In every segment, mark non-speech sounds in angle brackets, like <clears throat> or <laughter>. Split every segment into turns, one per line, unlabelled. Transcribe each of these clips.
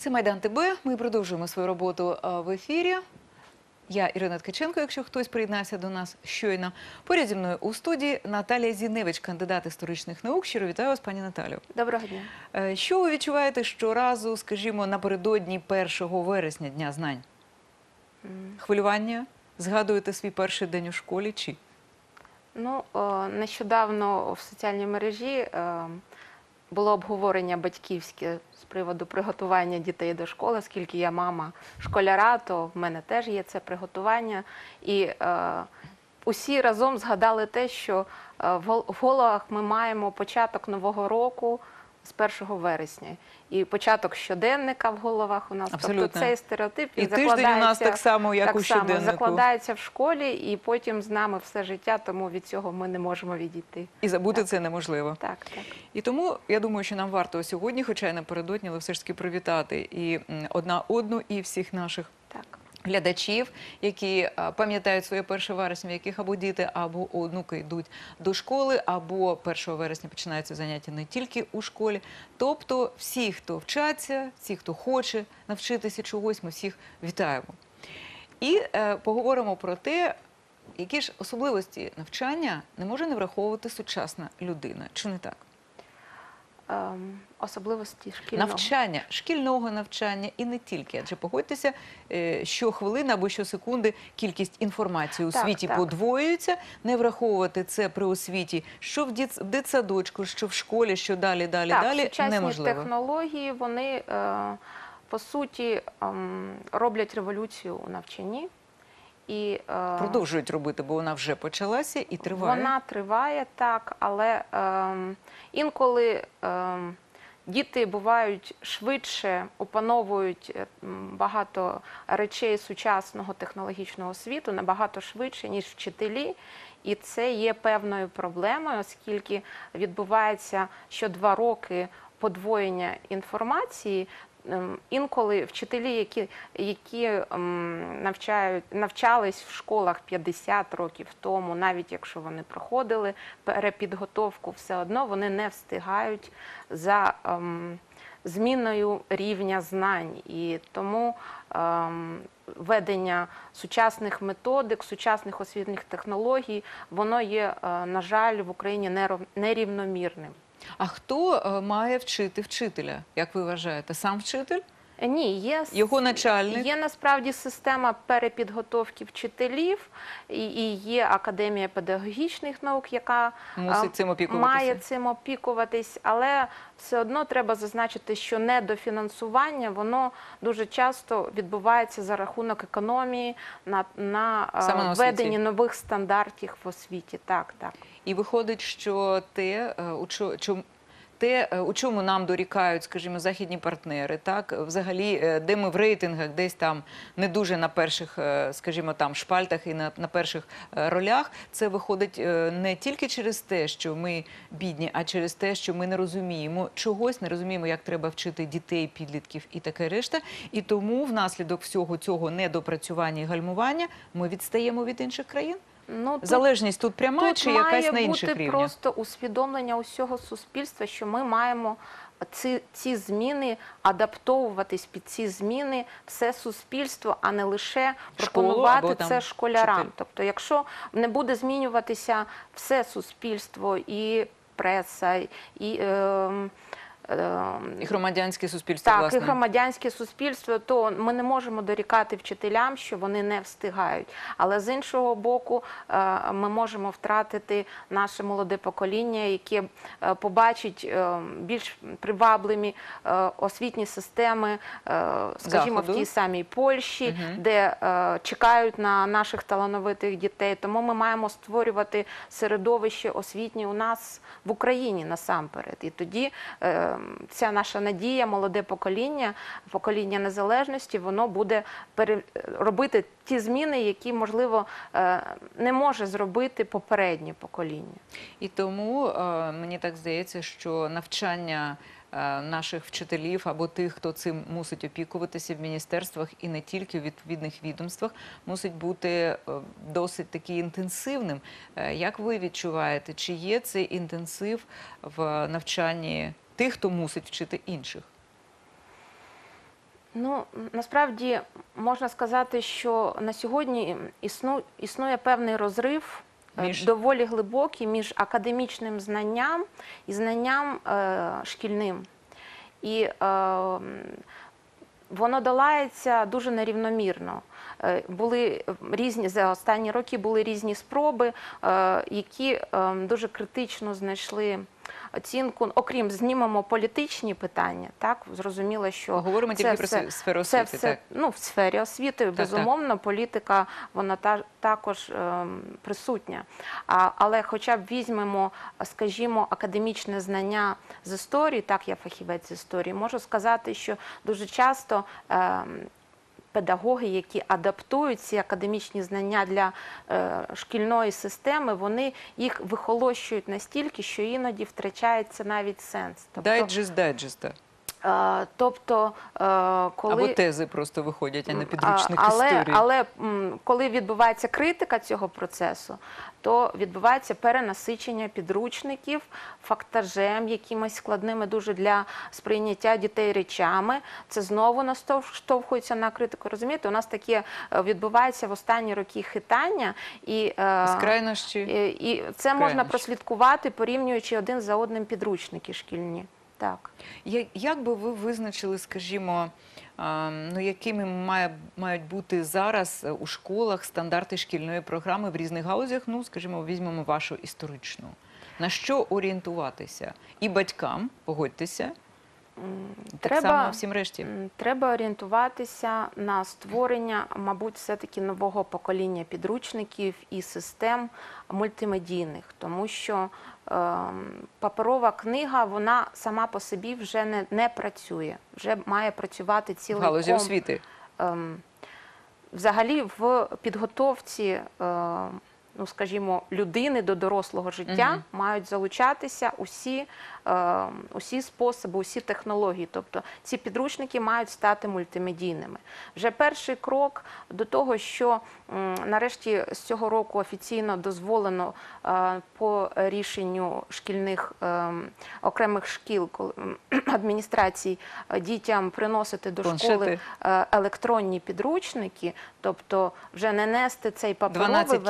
Це Майдан ТБ. Ми продовжуємо свою роботу е, в ефірі. Я Ірина Ткаченко, якщо хтось приєднався до нас щойно. Поряд зі мною у студії Наталія Зіневич, кандидат історичних наук. Щиро вітаю вас, пані Наталю.
Доброго дня.
Е, Що ви відчуваєте щоразу, скажімо, напередодні 1 вересня Дня знань? Хвилювання? Згадуєте свій перший день у школі? Чи
Ну, нещодавно в соціальній мережі е, було обговорення батьківське з приводу приготування дітей до школи, оскільки я мама школяра, то в мене теж є це приготування. І е, усі разом згадали те, що е, в гол- в головах ми маємо початок нового року з 1 вересня. І початок щоденника в головах у нас.
Абсолютно.
Тобто цей стереотип
і
він
тиждень у нас так само, як
так
у
само закладається в школі, і потім з нами все життя, тому від цього ми не можемо відійти.
І забути
Так.
це неможливо.
Так, так.
І тому я думаю, що нам варто сьогодні, хоча й напередодні, але все ж таки привітати і одна одну, і всіх наших. Глядачів, які пам'ятають своє 1 вересня, в яких або діти, або онуки йдуть до школи, або 1 вересня починаються заняття не тільки у школі. Тобто, всі, хто вчаться, всі, хто хоче навчитися чогось, ми всіх вітаємо. І е, поговоримо про те, які ж особливості навчання не може не враховувати сучасна людина. Чи не так?
Ем, особливості шкільного.
Навчання, шкільного навчання і не тільки. Адже погодьтеся, е, щохвилини або щосекунди кількість інформації у
Так,
світі
так.
подвоюється. Не враховувати це при освіті, що в дитсадочку, що в школі, що далі, далі,
так,
далі
сучасні
неможливо.
технології, вони е, по суті ем, роблять революцію у навчанні. І, е,
Продовжують робити, бо вона вже почалася і триває.
Вона триває так, але ем, інколи ем, діти бувають швидше опановують е, багато речей сучасного технологічного світу набагато швидше, ніж вчителі. І це є певною проблемою, оскільки відбувається що два роки подвоєння інформації. Ем, Інколи вчителі, які, які ем, навчають, навчались в школах 50 років тому, навіть якщо вони проходили перепідготовку, все одно вони не встигають за ем, зміною рівня знань. І тому ем, ведення сучасних методик, сучасних освітніх технологій, воно є, е, на жаль, в Україні нерівномірним.
А хто е, має вчити вчителя? Як ви вважаєте? Сам вчитель?
Е, Ні, є
Його начальник?
Є насправді система перепідготовки вчителів, і, і є академія педагогічних наук, яка
Мусить цим
має цим опікуватись, але все одно треба зазначити, що недофінансування воно дуже часто відбувається за рахунок економії на, на,
на
введенні нових стандартів в освіті. Так, так.
І виходить, що те, е, у чо- чом- те, е, у чому нам дорікають, скажімо, західні партнери, так взагалі, е, де ми в рейтингах, десь там не дуже на перших, е, скажімо, там шпальтах і на, на перших ролях, це виходить не тільки через те, що ми бідні, а через те, що ми не розуміємо чогось, не розуміємо, як треба вчити дітей, підлітків і таке решта. І тому внаслідок всього цього недопрацювання і гальмування ми відстаємо від інших країн.
Ну, тут-
Залежність тут пряма
Тут
чи
має
якась на інших
бути
рівнях?
просто усвідомлення усього суспільства, що ми маємо ці, ці зміни адаптовуватись під ці зміни все суспільство, а не лише
Школу
пропонувати
там
це школярам.
вчитель.
Тобто, якщо не буде змінюватися все суспільство і преса, і. Е,
І громадянське суспільство,
так,
власне.
і громадянське суспільство, то ми не можемо дорікати вчителям, що вони не встигають. Але з іншого боку, е, ми можемо втратити наше молоде покоління, яке е, побачить е, більш привабливі е, освітні системи, е, скажімо,
Заходу.
в тій самій Польщі,
Мгм.
де е, чекають на наших талановитих дітей. Тому ми маємо створювати середовище освітнє у нас в Україні насамперед. І тоді е, ця наша надія, молоде покоління, покоління незалежності, воно буде робити ті зміни, які можливо е, не може зробити попереднє покоління.
І тому е, мені так здається, що навчання е, наших вчителів або тих, хто цим мусить опікуватися в міністерствах і не тільки в відповідних відомствах, мусить бути досить таки інтенсивним. Як ви відчуваєте, чи є цей інтенсив в навчанні тих, хто мусить вчити інших?
Ну насправді можна сказати, що на сьогодні існу, існує певний розрив. е,
Між?
Доволі глибокий між академічним знанням і знанням е, шкільним. І е, воно долається дуже нерівномірно. Е, Були різні за останні роки були різні спроби, е, які е, дуже критично знайшли оцінку. Окрім знімемо політичні питання, так зрозуміло, що
Говоримо
це
тільки про
все-
сферу
це все
так.
ну в сфері освіти,
так.
безумовно, політика вона та також ем, присутня. А, але, хоча б візьмемо, скажімо, академічне знання з історії, так я фахівець з історії, можу сказати, що дуже часто. Ем, Педагоги, які адаптують ці академічні знання для е, шкільної системи, вони їх вихолощують настільки, що іноді втрачається навіть сенс. Тобто,
Дайджест дайджеста.
Е, тобто е, коли
Або тези просто виходять, а не підручник
але,
історії.
Але коли відбувається критика цього процесу, то відбувається перенасичення підручників фактажем, якимись складними дуже для сприйняття дітей речами. Це знову наштовхується на критику. Розумієте, у нас таке е, відбувається в останні роки хитання, і, е,
З крайнощі.
і, і це можна прослідкувати, порівнюючи один за одним підручники шкільні. Так.
Як би ви визначили, скажімо, ну, якими має, мають бути зараз е, у школах стандарти шкільної програми в різних гаузях? Ну, скажімо, візьмемо вашу історичну. На що орієнтуватися? І батькам, погодьтеся, так
Треба-
само всім решті.
Треба орієнтуватися на створення, мабуть, все-таки нового покоління підручників і систем мультимедійних, тому що ем, паперова книга вона сама по собі вже не, не працює, вже має працювати цілий
галузі освіти.
ем, взагалі в підготовці, ем, ну скажімо, людини до дорослого життя
Мгм.
мають залучатися усі, ем, усі способи, усі технології. Тобто ці підручники мають стати мультимедійними. Вже перший крок до того, що м, нарешті з цього року офіційно дозволено е, по рішенню шкільних ем, окремих шкіл коли- <clears throat> адміністрацій е, дітям приносити до
Планшети.
школи е, електронні підручники, тобто вже не нести цей паперовий
12
ве-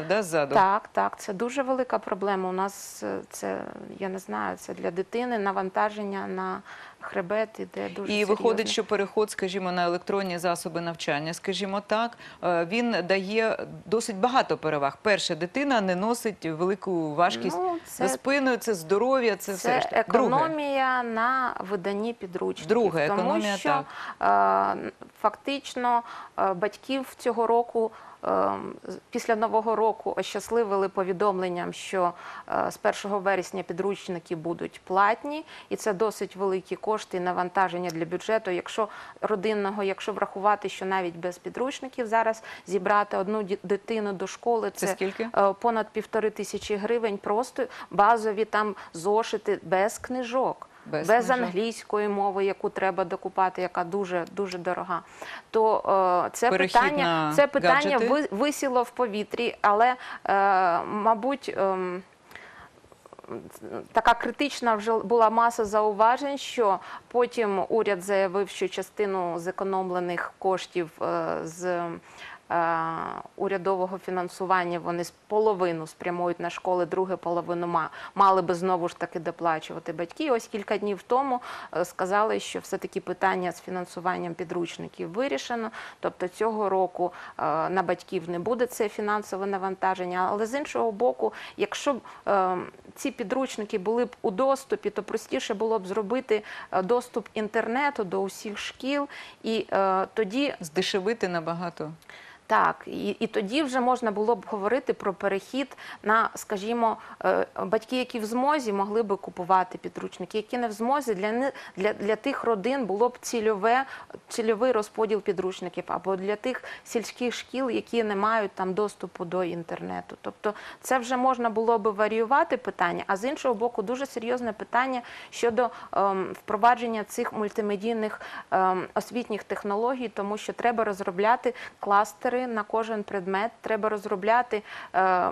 кілограмів да, ззаду.
Так, так, це дуже велика проблема. У нас е, це, я не знаю, це для дитини навантаження на хребет іде дуже
І виходить, що переход, скажімо, на електронні засоби навчання, скажімо так, е, він дає досить багато переваг. Перше, дитина не носить велику важкість
Ну,
за спиною, це здоров'я, це, все
це
решта. Друге,
економія на виданні підручників.
Друге,
тому
економія,
що е, фактично е, батьків цього року. Е, з- Після нового року ощасливили повідомленням, що е, з 1 вересня підручники будуть платні, і це досить великі кошти і навантаження для бюджету. Якщо родинного, якщо врахувати, що навіть без підручників зараз зібрати одну дитину до школи,
Це
це
скільки?
е, понад півтори тисячі гривень, просто базові там зошити без книжок.
Без
Без, англійської мови, яку треба докупати, яка дуже дуже дорога. То е, це
Перехід
питання, це питання
гаджети?
висіло в повітрі, але е, мабуть. ем, Така критична вже була маса зауважень, що потім уряд заявив, що частину зекономлених коштів е, з е, урядового фінансування вони половину спрямують на школи, другу половину ма- мали би знову ж таки доплачувати батьки. Ось кілька днів тому е, сказали, що все-таки питання з фінансуванням підручників вирішено. Тобто цього року е, на батьків не буде це фінансове навантаження. Але з іншого боку, якщо б е, ці підручники були б у доступі, то простіше було б зробити е, доступ інтернету до усіх шкіл, і е, тоді
Здешевити набагато.
Так, і, і тоді вже можна було б говорити про перехід на, скажімо, е, батьки, які в змозі, могли би купувати підручники, які не в змозі, для, для, для тих родин було б цільове, цільовий розподіл підручників, або для тих сільських шкіл, які не мають там доступу до інтернету. Тобто це вже можна було би варіювати питання, а з іншого боку, дуже серйозне питання щодо ем, впровадження цих мультимедійних ем, освітніх технологій, тому що треба розробляти кластери на кожен предмет, треба розробляти е,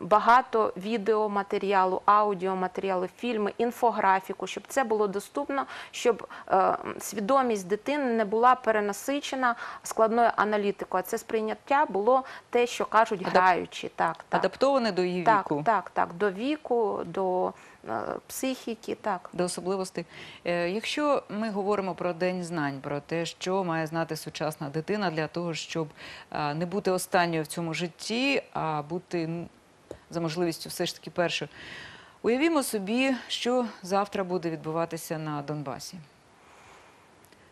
багато відеоматеріалу, аудіоматеріалу, фільми, інфографіку, щоб це було доступно, щоб е, свідомість дитини не була перенасичена складною аналітикою. А це сприйняття було те, що кажуть граючи. Так, так.
Адаптоване до її
Так,
віку.
так, так, до віку, до е, психіки, так.
до особливостей. Е, Якщо ми говоримо про день знань, про те, що має знати сучасна дитина для того, щоб е, не бути останньою в цьому житті, а бути за можливістю все ж таки першою. Уявімо собі, що завтра буде відбуватися на Донбасі.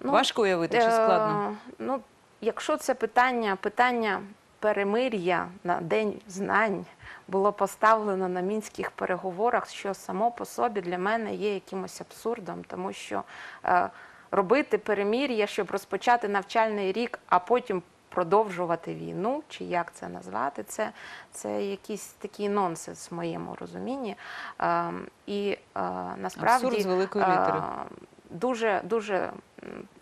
Важко уявити чи складно?
Е, ну, якщо це питання, питання перемир'я на День знань було поставлено на мінських переговорах, що само по собі для мене є якимось абсурдом, тому що е, робити перемир'я, щоб розпочати навчальний рік, а потім продовжувати війну, чи як це назвати, це, це якийсь такий нонсенс в моєму розумінні. Е, і е, насправді
Абсурд з великої літери.
е, дуже дуже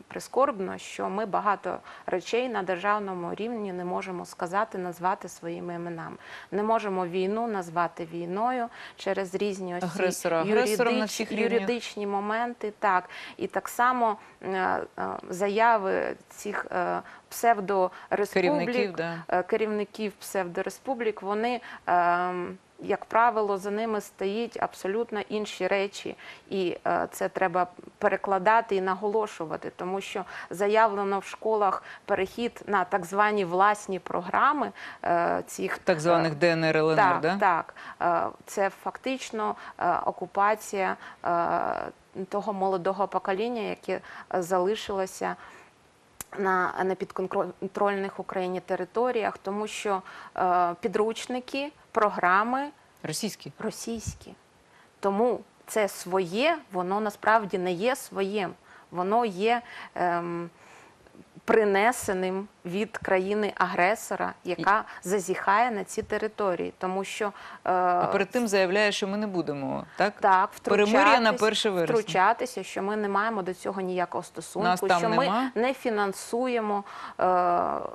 прискорбно, що ми багато речей на державному рівні не можемо сказати, назвати своїми іменами. Не можемо війну назвати війною через різні ось
Агресора
юридич- юридичні моменти. Так і так само е, е, заяви цих псевдореспублік,
Керівників, да.
е, керівників псевдореспублік, вони, ем, як правило, за ними стоїть абсолютно інші речі, і е, це треба перекладати і наголошувати, тому що заявлено в школах перехід на так звані власні програми е, цих
Так званих ДНР ЛНР,
так,
да?
так. Е, Це фактично е, окупація е, того молодого покоління, яке залишилося на непідконтрольних Україні територіях, тому що е, підручники, програми
Російські.
російські. Тому це своє, воно насправді не є своїм, воно є ем, принесеним від країни-агресора, яка зазіхає на ці території. Тому що е,
А перед тим заявляє, що ми не будемо, так?
так,
Перемир'я на
втручатись,
1 вересня.
втручатися, що ми не маємо до цього ніякого стосунку,
Нас там
що
нема.
ми не фінансуємо е,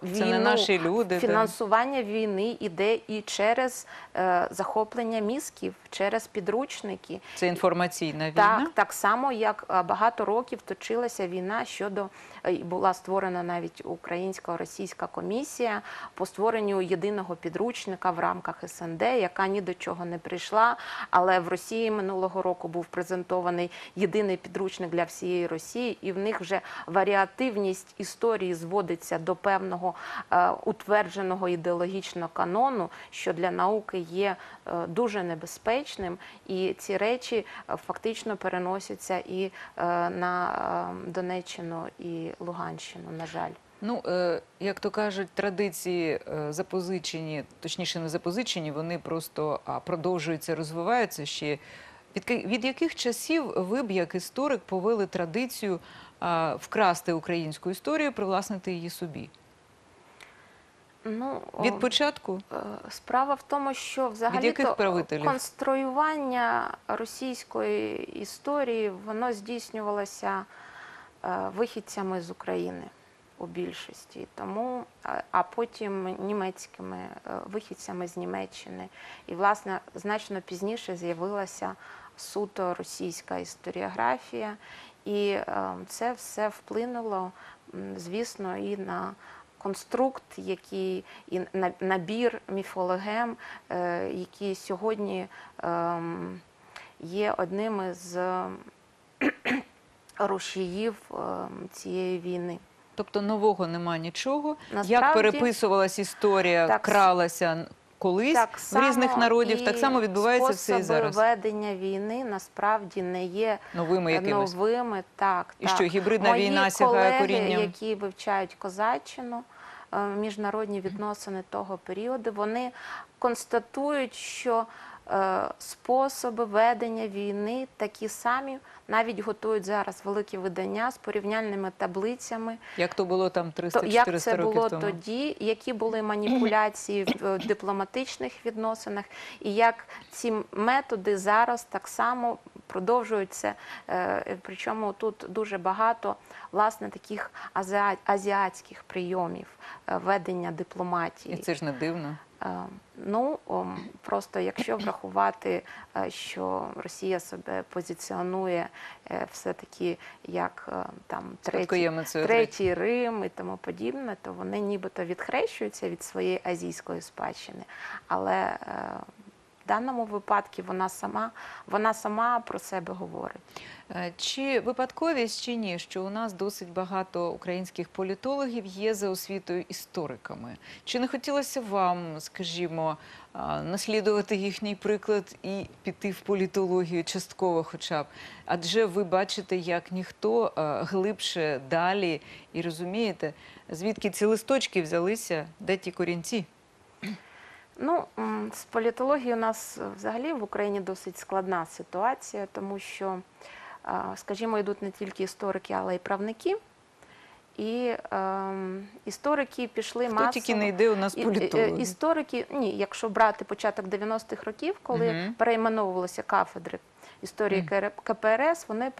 війну.
Це не наші люди.
Фінансування війни іде і через е, захоплення мізків, через підручники.
Це інформаційна війна.
Так, так само, як е, багато років точилася війна щодо е, була створена навіть українсько-російська комісія по створенню єдиного підручника в рамках СНД, яка ні до чого не прийшла. Але в Росії минулого року був презентований єдиний підручник для всієї Росії, і в них вже варіативність історії зводиться до певного е, утвердженого ідеологічного канону, що для науки є дуже небезпечним, і ці речі е, фактично переносяться і е, на е, Донеччину і Луганщину, на жаль.
Ну, е, як то кажуть, традиції е, запозичені, точніше, не запозичені, вони просто продовжуються, розвиваються ще. Від, від яких часів ви б, як історик, повели традицію вкрасти українську історію, привласнити її собі?
Ну,
Від початку?
Е, Справа в тому, що взагалі конструювання російської історії воно здійснювалося е, вихідцями з України у більшості, тому е, а потім німецькими вихідцями з Німеччини. І, власне, значно пізніше з'явилася суто російська історіографія, і е, це все вплинуло, звісно, і на конструкт, який і на- набір міфологем, е, які сьогодні ем, є одним із ем, рушіїв ем, цієї війни.
Тобто нового нема нічого. Як
Насправді,
переписувалась історія,
так,
кралася колись
Так
в різних народів, так само відбувається все і
способи
зараз.
ведення війни насправді не є
Новими якимись.
новими. Так,
І
так.
що, гібридна
Мої
війна сягає
колеги,
корінням?
які вивчають козаччину, е, міжнародні відносини того періоду, вони констатують, що е, способи ведення війни такі самі, навіть готують зараз великі видання з порівняльними таблицями.
Як то було там
То
300-400
як це було
тому?
тоді, які були маніпуляції в е, дипломатичних відносинах, і як ці методи зараз так само продовжуються. Е, Причому тут дуже багато власне таких азіа- азіатських прийомів е, ведення
І це ж не дивно.
Е, Ну, просто якщо врахувати, е, що Росія себе позиціонує е, все-таки як е, там третій, третій Рим і тому подібне, то вони нібито відхрещуються від своєї азійської спадщини. Але е, в даному випадку вона сама, вона сама про себе говорить.
Е, Чи випадковість чи ні, що у нас досить багато українських політологів є за освітою істориками? Чи не хотілося вам, скажімо, наслідувати їхній приклад і піти в політологію частково, хоча б? Адже ви бачите, як ніхто е, глибше далі і розумієте, звідки ці листочки взялися, де ті корінці?
Ну, з політологією у нас е, взагалі в Україні досить складна ситуація, тому що, е, скажімо, йдуть не тільки історики, але й правники. І ем, історики пішли
Хто
масово.
тільки не йде у нас
І- е,
політологи?
Історики, ні, якщо брати початок 90-х років, коли
Мгм.
перейменовувалися кафедри історії. КР- КПРС, вони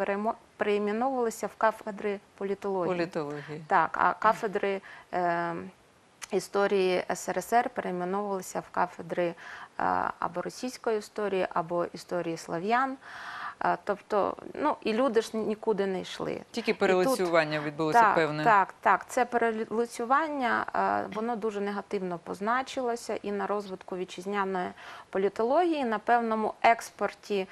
перейменовувалися в кафедри політології.
Політології.
Так, а кафедри е, історії СРСР перейменовувалися в кафедри е, або російської історії, або історії слав'ян. Е, тобто, ну і люди ж нікуди не йшли.
Тільки перелицювання відбулося
Так,
певне.
так, так. Це перелицювання, е, воно дуже негативно позначилося і на розвитку вітчизняної політології, на певному експорті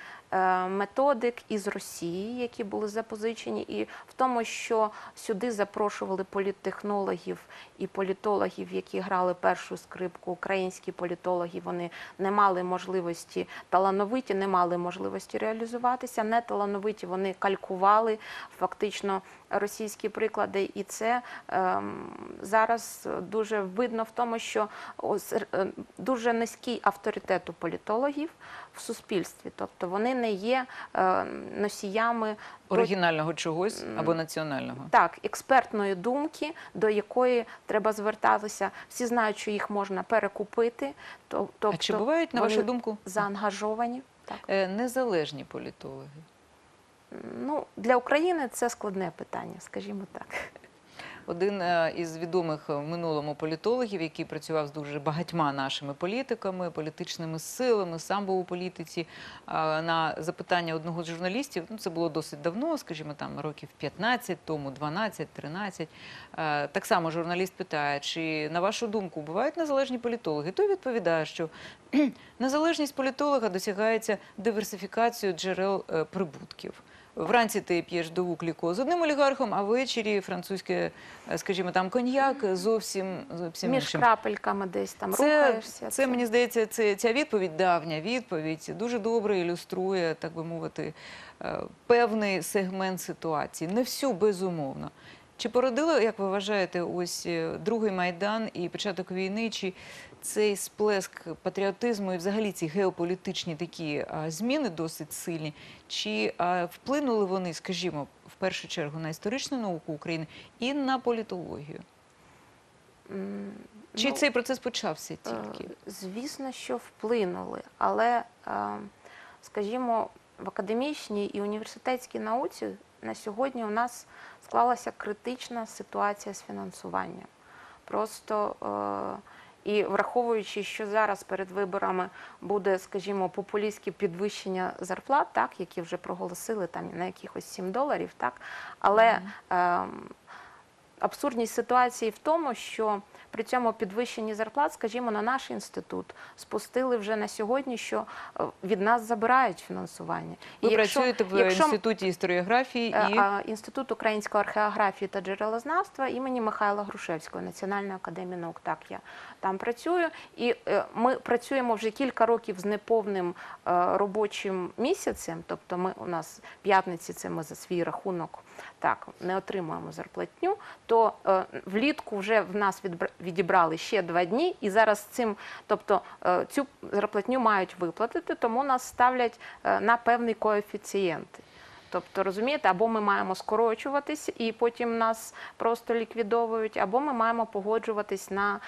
методик із Росії, які були запозичені, і в тому, що сюди запрошували політтехнологів і політологів, які грали першу скрипку. Українські політологи вони не мали можливості талановиті, не мали можливості реалізуватися. Не талановиті вони калькували фактично російські приклади, і це ем, зараз дуже видно в тому, що ось, е, дуже низький авторитет у політологів в суспільстві, тобто вони не є е, носіями
Оригінального чогось або національного.
так, експертної думки, до якої треба звертатися. Всі знають, що їх можна перекупити. Тобто
а чи бувають, на вашу думку,
заангажовані? Так.
е, незалежні політологи?
Ну, для України це складне питання, скажімо так.
Один е, із відомих в минулому політологів, який працював з дуже багатьма нашими політиками, політичними силами, сам був у політиці. е, На запитання одного з журналістів, ну це було досить давно, скажімо, там років 15 тому, 12, 13. е, Так само журналіст питає, чи на вашу думку бувають незалежні політологи? Той відповідає, що <clears throat> незалежність політолога досягається диверсифікацією джерел прибутків. Вранці ти п'єш дову кліко з одним олігархом, а ввечері французьке, е, скажімо, там коньяк зовсім зовсім
Між
іншим.
крапельками десь там
Це,
рухаєшся.
це мені здається, це ця відповідь, давня відповідь, дуже добре ілюструє, так би мовити, е, певний сегмент ситуації. Не всю безумовно. Чи породило, як ви вважаєте, ось е, другий майдан і початок війни? Чи цей сплеск патріотизму і взагалі ці геополітичні такі зміни досить сильні? Чи вплинули вони, скажімо, в першу чергу на історичну науку України і на політологію? Чи
ну,
цей процес почався
Е,
тільки?
Звісно, що вплинули, але, е, скажімо, в академічній і університетській науці на сьогодні у нас склалася критична ситуація з фінансуванням. Просто е, і враховуючи, що зараз перед виборами буде, скажімо, популістське підвищення зарплат, так, які вже проголосили там на якихось 7 доларів, так, але ем, абсурдність ситуації в тому, що при цьому підвищенні зарплат, скажімо, на наш інститут спустили вже на сьогодні, що е, від нас забирають фінансування.
Ви
І якщо-
працюєте в
якщо,
інституті історіографії
е,
і
а, Інститут української археографії та джерелознавства імені Михайла Грушевського, Національної академії наук. Так, я там працюю, і е, ми працюємо вже кілька років з неповним е, робочим місяцем. Тобто, ми у нас п'ятниці, це ми за свій рахунок так не отримуємо зарплатню. То е, влітку вже в нас відбра- відібрали ще два дні, і зараз цим, тобто е, цю зарплатню мають виплатити, тому нас ставлять е, на певний коефіцієнт. Тобто, розумієте, або ми маємо скорочуватись і потім нас просто ліквідовують, або ми маємо погоджуватись на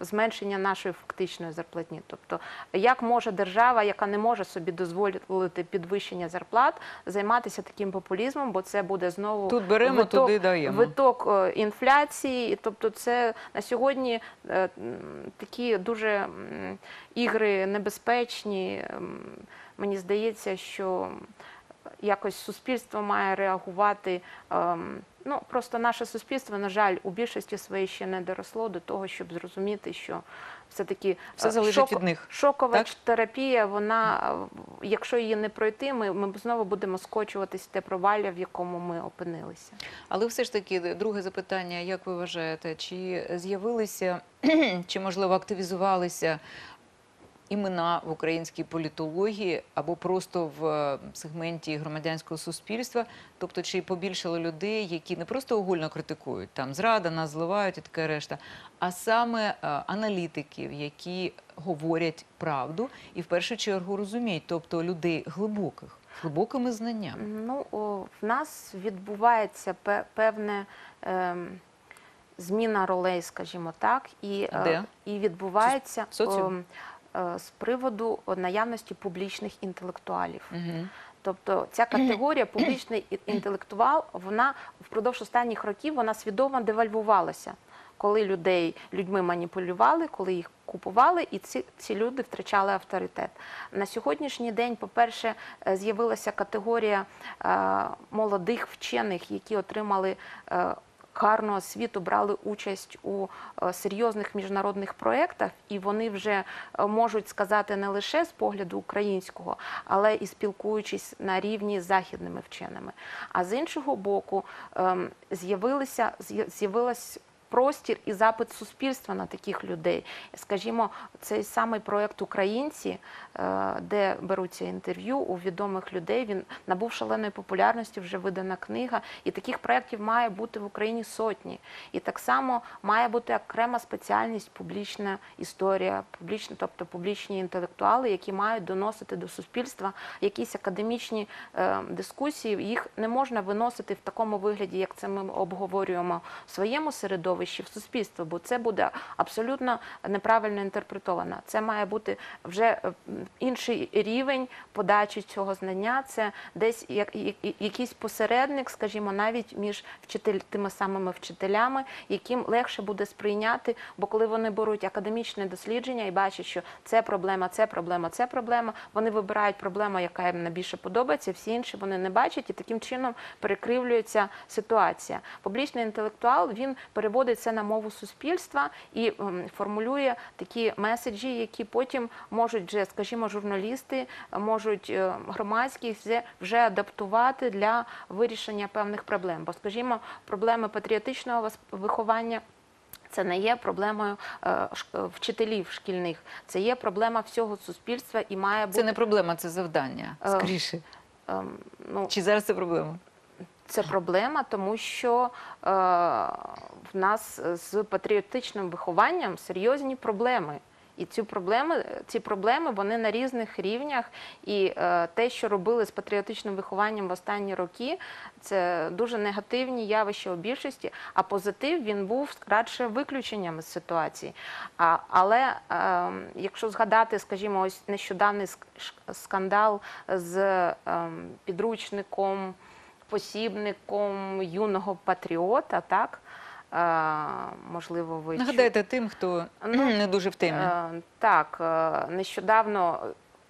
е, зменшення нашої фактичної зарплатні. Тобто, як може держава, яка не може собі дозволити підвищення зарплат, займатися таким популізмом, бо це буде знову
Тут беремо, туди даємо.
виток е, інфляції. Тобто, це на сьогодні е, такі дуже м, ігри небезпечні. Мені здається, що якось суспільство має реагувати. ем, Ну, просто наше суспільство, на жаль, у більшості своїй ще не доросло до того, щоб зрозуміти, що все-таки
Все
е,
залежить від них,
Шокова
так?
терапія, вона, е, якщо її не пройти, ми, ми знову будемо скочуватись в те провалля, в якому ми опинилися.
Але все ж таки, друге запитання: як ви вважаєте, чи з'явилися, <clears throat> чи можливо активізувалися імена в українській політології або просто в е, сегменті громадянського суспільства? Тобто, чи побільшало людей, які не просто огульно критикують там зрада, нас зливають і таке решта, а саме е, аналітиків, які говорять правду і в першу чергу розуміють, тобто людей глибоких, глибокими знаннями.
Ну, о, в нас відбувається пе- певне ем, зміна ролей, скажімо так, і, е,
Де?
і відбувається ем, е, з приводу наявності публічних інтелектуалів.
Угу.
Тобто ця категорія <clears throat> публічний інтелектуал, вона впродовж останніх років вона свідомо девальвувалася. Коли людей людьми маніпулювали, коли їх купували, і ці, ці люди втрачали авторитет. На сьогоднішній день, по-перше, е, з'явилася категорія е, молодих вчених, які отримали е, гарну світу брали участь у е, серйозних міжнародних проєктах, і вони вже е, можуть сказати не лише з погляду українського, але і спілкуючись на рівні з західними вченими. А з іншого боку, з'явилася з'явилися з'явилась простір і запит суспільства на таких людей. Скажімо, цей самий проєкт Українці, е, де беруться інтерв'ю у відомих людей, він набув шаленої популярності, вже видана книга, і таких проєктів має бути в Україні сотні. І так само має бути окрема спеціальність публічна історія, публічна, тобто публічні інтелектуали, які мають доносити до суспільства якісь академічні е, дискусії. Їх не можна виносити в такому вигляді, як це ми обговорюємо в своєму середовищі, в суспільстві, бо це буде абсолютно неправильно інтерпретовано. Це має бути вже е, інший рівень подачі цього знання. Це десь як, як- якийсь посередник, скажімо, навіть між вчитель, тими самими вчителями, яким легше буде сприйняти, бо коли вони беруть академічне дослідження і бачать, що це проблема, це проблема, це проблема, вони вибирають проблему, яка їм найбільше подобається, всі інші вони не бачать, і таким чином перекривлюється ситуація. Публічний інтелектуал він переводить це на мову суспільства і ем, формулює такі меседжі, які потім можуть вже, скажімо, журналісти, е, можуть е, громадськість вже- адаптувати для вирішення певних проблем. Бо, скажімо, проблеми патріотичного виховання. Це не є проблемою е, е, вчителів шкільних, це є проблема всього суспільства і має бути
Це не проблема, це завдання.
Е,
Скоріше.
ем, ну,
Чи зараз це проблема?
Це проблема, тому що е, в нас з патріотичним вихованням серйозні проблеми. І ці проблеми, ці проблеми вони на різних рівнях. І е, те, що робили з патріотичним вихованням в останні роки, це дуже негативні явища у більшості. А позитив він був радше виключенням з ситуації. А, але е, якщо згадати, скажімо, ось нещодавний скандал з е, підручником посібником юного патріота, так? Е, можливо, ви чу-
тим, хто
Ну,
не дуже в темі.
Е, Так, е, нещодавно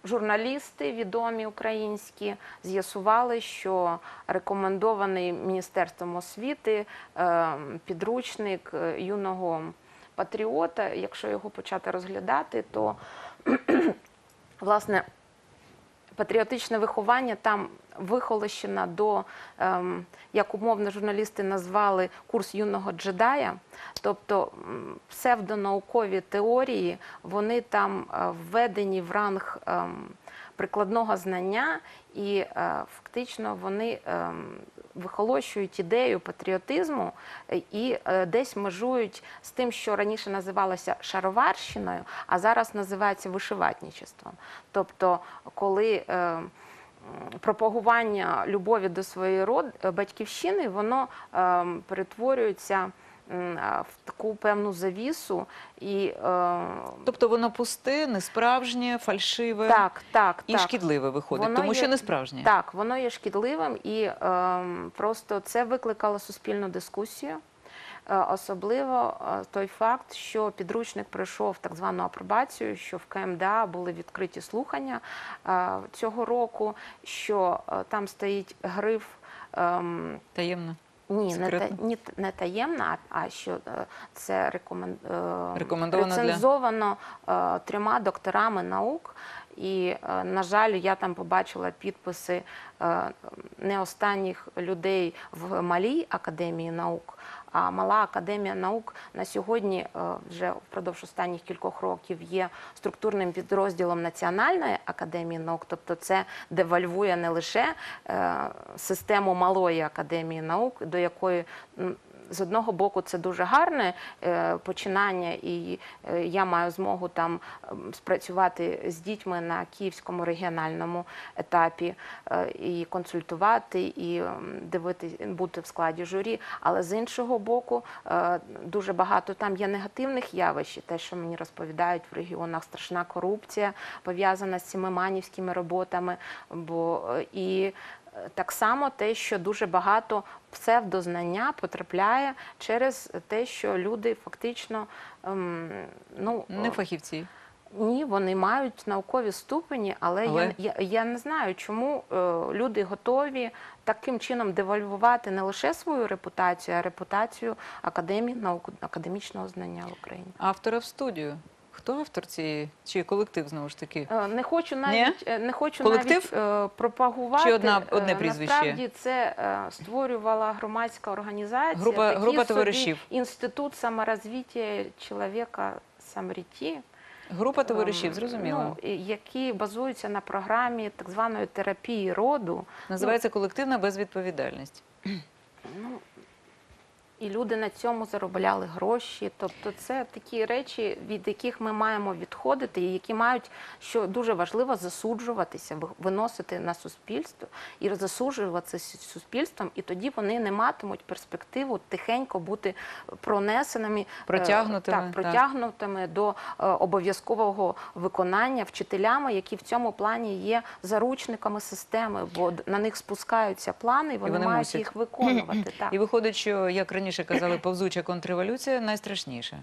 журналісти відомі українські з'ясували, що рекомендований Міністерством освіти підручник юного патріота, якщо його почати розглядати, то власне патріотичне виховання там вихолощена до, ем, як умовно журналісти назвали, курс юного джедая. Тобто псевдонаукові теорії, вони там е, введені в ранг ем, прикладного знання, і е, фактично вони ем, вихолощують ідею патріотизму е, і е, десь межують з тим, що раніше називалося шароварщиною, а зараз називається вишиватничеством. Тобто, коли е, пропагування любові до своєї батьківщини, воно перетворюється в таку певну завісу і е,
Тобто воно пусте, несправжнє, фальшиве
так, так,
і
так.
шкідливе виходить,
Воно
тому що
є-
не справжнє.
Так, воно є шкідливим і ем, просто це викликало суспільну дискусію. Е, Особливо е, той факт, що підручник пройшов так звану апробацію, що в КМДА були відкриті слухання е, цього року, що е, там стоїть гриф. ем,
Таємно.
Ні, не, та, ні, не таємна, а що е, це рекомен... е,
Рекомендовано для-
рецензовано е, трьома докторами наук. І, на жаль, я там побачила підписи не останніх людей в малій академії наук. А мала академія наук на сьогодні е, вже впродовж останніх кількох років є структурним підрозділом Національної академії наук. Тобто це девальвує не лише е, систему малої академії наук, до якої з одного боку це дуже гарне е, починання, і е, я маю змогу там спрацювати з дітьми на київському регіональному етапі е, і консультувати, і ем, дивити, бути в складі журі. Але з іншого боку, дуже багато там є негативних явищ. Те, що мені розповідають в регіонах, страшна корупція пов'язана з цими манівськими роботами. Бо і так само те, що дуже багато псевдознання потрапляє через те, що люди фактично ем, ну
Не
е,
фахівці.
ні, вони мають наукові ступені, але,
Але?
Я, я, я не знаю, чому е, люди готові таким чином девальвувати не лише свою репутацію, а репутацію академії наук, академічного знання в Україні.
Автора в студію. Хто автор цієї? Чи колектив знову ж таки?
Е, Не хочу навіть е, не хочу
Колектив?
навіть е, пропагувати.
Чи одна- одне прізвище?
Насправді це створювала громадська організація.
Група-
такий
група
собі
товаришів.
Інститут саморозвиття чоловіка самріті.
Група товаришів,
Ем,
зрозуміло.
Ну, які базуються на програмі так званої терапії роду.
Називається колективна безвідповідальність.
Ну, і люди на цьому заробляли гроші. Тобто, це такі речі, від яких ми маємо відходити, і які мають, що дуже важливо, засуджуватися, виносити на суспільство і засуджуватися суспільством, і тоді вони не матимуть перспективу тихенько бути пронесеними, е,
Протягнутими,
так,
так.
протягнутими до е, обов'язкового виконання вчителями, які в цьому плані є заручниками системи, бо на них спускаються плани, і вони,
вони
мають
мусять.
їх виконувати. <clears throat> Так.
І виходить, що, як раніше казали, повзуча контрреволюція найстрашніша.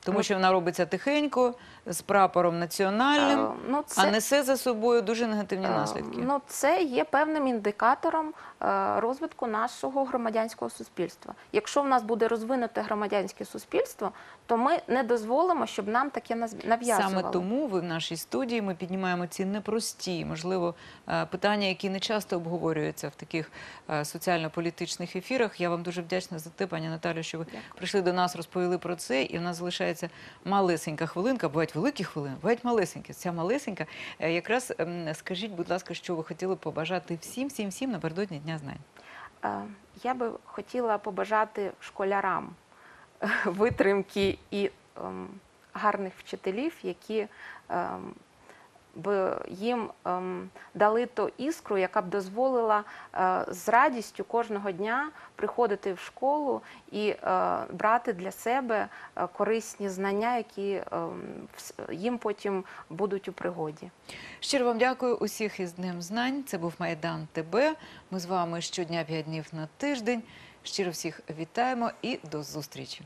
Тому
Ну,
що вона робиться тихенько, з прапором національним,
Е, ну,
а несе за собою дуже негативні
Е,
наслідки.
Ну, це є певним індикатором розвитку нашого громадянського суспільства. Якщо в нас буде розвинуте громадянське суспільство, то ми не дозволимо, щоб нам таке нав'язували.
Саме тому ви в нашій студії ми піднімаємо ці непрості, можливо, е, питання, які не часто обговорюються в таких е, соціально-політичних ефірах. Я вам дуже вдячна за те, пані Наталю, що ви
Дякую.
прийшли до нас, розповіли про це, і в нас залишається малесенька хвилинка. Бувають великі хвилини, бувають малесенькі. Ця малесенька. Е, Якраз ем, скажіть, будь ласка, що ви хотіли побажати всім, всім, всім напередодні Дня знань.
Е, Я би хотіла побажати школярам е, витримки і ем, гарних вчителів, які би їм ем, дали ту іскру, яка б дозволила е, з радістю кожного дня приходити в школу і е, брати для себе е, корисні знання, які ем, їм потім будуть у пригоді.
Щиро вам дякую усіх із Днем знань. Це був Майдан ТБ. Ми з вами щодня 5 днів на тиждень. Щиро всіх вітаємо і до зустрічі.